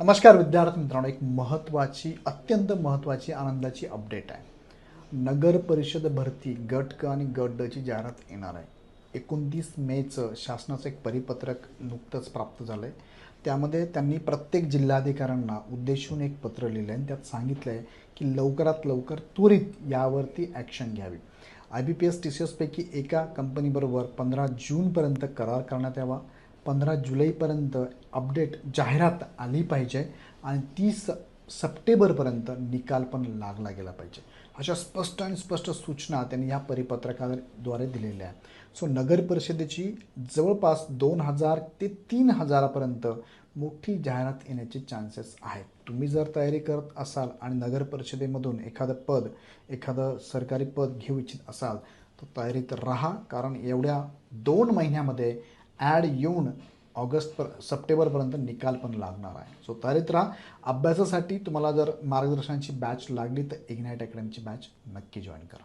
नमस्कार विद्यार्थी मित्रांनो एक महत्त्वाची अत्यंत महत्त्वाची आनंदाची अपडेट आहे. नगर परिषद भरती गट क आणि गट डची जाहिरात येणार आहे. एकोणतीस मेचं शासनाचं एक परिपत्रक नुकतंच प्राप्त झालं आहे त्यामध्ये त्यांनी प्रत्येक जिल्हाधिकाऱ्यांना उद्देशून एक पत्र लिहिलं आहे आणि त्यात सांगितलं आहे की लवकरात लवकर त्वरित यावरती ॲक्शन घ्यावी. I B P S T C एसपैकी एका कंपनीबरोबर पंधरा जूनपर्यंत करार करण्यात यावा. पंधरा जुलैपर्यंत अपडेट जाहिरात आली पाहिजे आणि तीस सप्टेंबरपर्यंत निकाल पण लागला गेला पाहिजे. अशा स्पष्ट आणि स्पष्ट सूचना त्यांनी या परिपत्रकाद्वारे दिलेल्या आहेत. सो नगर परिषदेची जवळपास दोन हजार ते तीन हजारापर्यंत मोठी जाहिरात येण्याचे चान्सेस आहेत. तुम्ही जर तयारी करत असाल आणि नगर परिषदेमधून एखादं पद एखादं सरकारी पद घेऊ इच्छित असाल तर तयारीत राहा कारण एवढ्या दोन महिन्यामध्ये ॲड येऊन ऑगस्ट पर सप्टेंबरपर्यंत निकाल पण लागणार आहे. सो तयारीत राहा अभ्यासासाठी तुम्हाला जर मार्गदर्शनाची बॅच लागली तर इग्नाईट अकॅडमीची बॅच नक्की जॉईन करा.